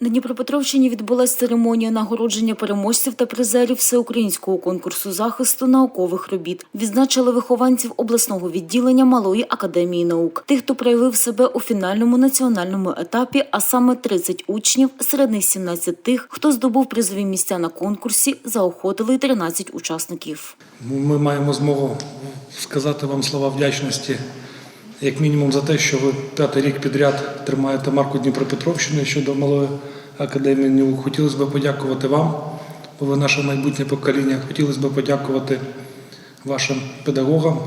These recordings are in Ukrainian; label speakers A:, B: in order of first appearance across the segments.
A: На Дніпропетровщині відбулася церемонія нагородження переможців та призерів всеукраїнського конкурсу захисту наукових робіт. Відзначили вихованців обласного відділення Малої академії наук. Тих, хто проявив себе у фінальному національному етапі, а саме 30 учнів, серед них 17 тих, хто здобув призові місця на конкурсі, заохотили й 13 учасників.
B: Ми маємо змогу сказати вам слова вдячності, мінімум, за те, що ви п'ятий рік підряд тримаєте марку Дніпропетровщини щодо малої академії наук. Хотілося б подякувати вам, бо ви наше майбутнє покоління. Хотілося б подякувати вашим педагогам,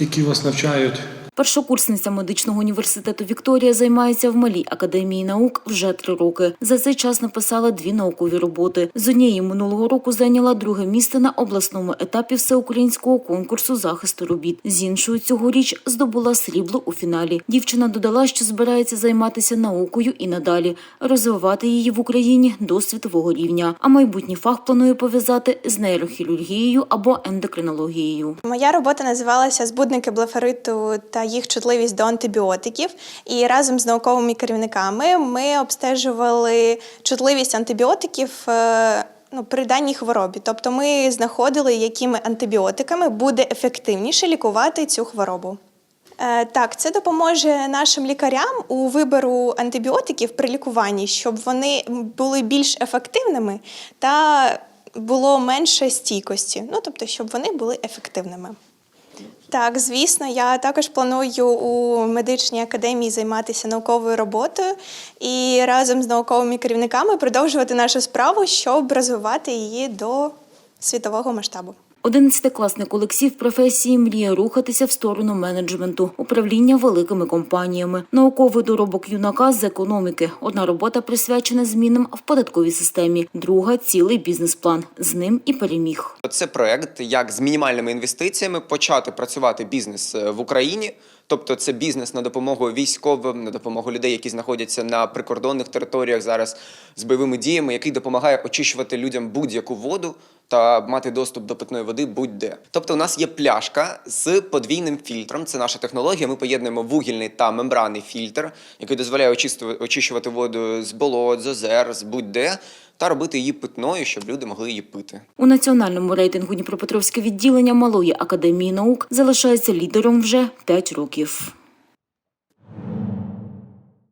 B: які вас навчають.
A: Першокурсниця медичного університету Вікторія займається в малій академії наук вже три роки. За цей час написала дві наукові роботи. З однієї минулого року зайняла друге місце на обласному етапі всеукраїнського конкурсу захисту робіт. З іншою цьогоріч здобула срібло у фіналі. Дівчина додала, що збирається займатися наукою і надалі, розвивати її в Україні до світового рівня. А майбутній фах планує пов'язати з нейрохірургією або ендокринологією.
C: Моя робота називалася Збудники блефариту та їх чутливість до антибіотиків. І разом з науковими керівниками ми обстежували чутливість антибіотиків. е, Ну, при даній хворобі, тобто ми знаходили, якими антибіотиками буде ефективніше лікувати цю хворобу. Е, Так, це допоможе нашим лікарям у вибору антибіотиків при лікуванні, щоб вони були більш ефективними та було менше стійкості. Ну тобто, щоб вони були ефективними. Так, звісно, я також планую у медичній академії займатися науковою роботою і разом з науковими керівниками продовжувати нашу справу, щоб розвивати її до світового масштабу.
A: Одинадцятикласник Олексій в професії мріє рухатися в сторону менеджменту, управління великими компаніями. Науковий доробок юнака з економіки. Одна робота присвячена змінам в податковій системі, друга цілий бізнес-план. З ним і переміг.
D: Це проект, як з мінімальними інвестиціями почати працювати бізнес е, в Україні. Тобто це бізнес на допомогу військовим, на допомогу людей, які знаходяться на прикордонних територіях зараз з бойовими діями, який допомагає очищувати людям будь-яку воду та мати доступ до питної води будь-де. Тобто, у нас є пляшка з подвійним фільтром. Це наша технологія. Ми поєднуємо вугільний та мембранний фільтр, який дозволяє очищувати воду з болот, з озер, з будь-де, та робити її питною, щоб люди могли її пити.
A: У національному рейтингу Дніпропетровське відділення Малої академії наук залишається лідером вже 5 років. give.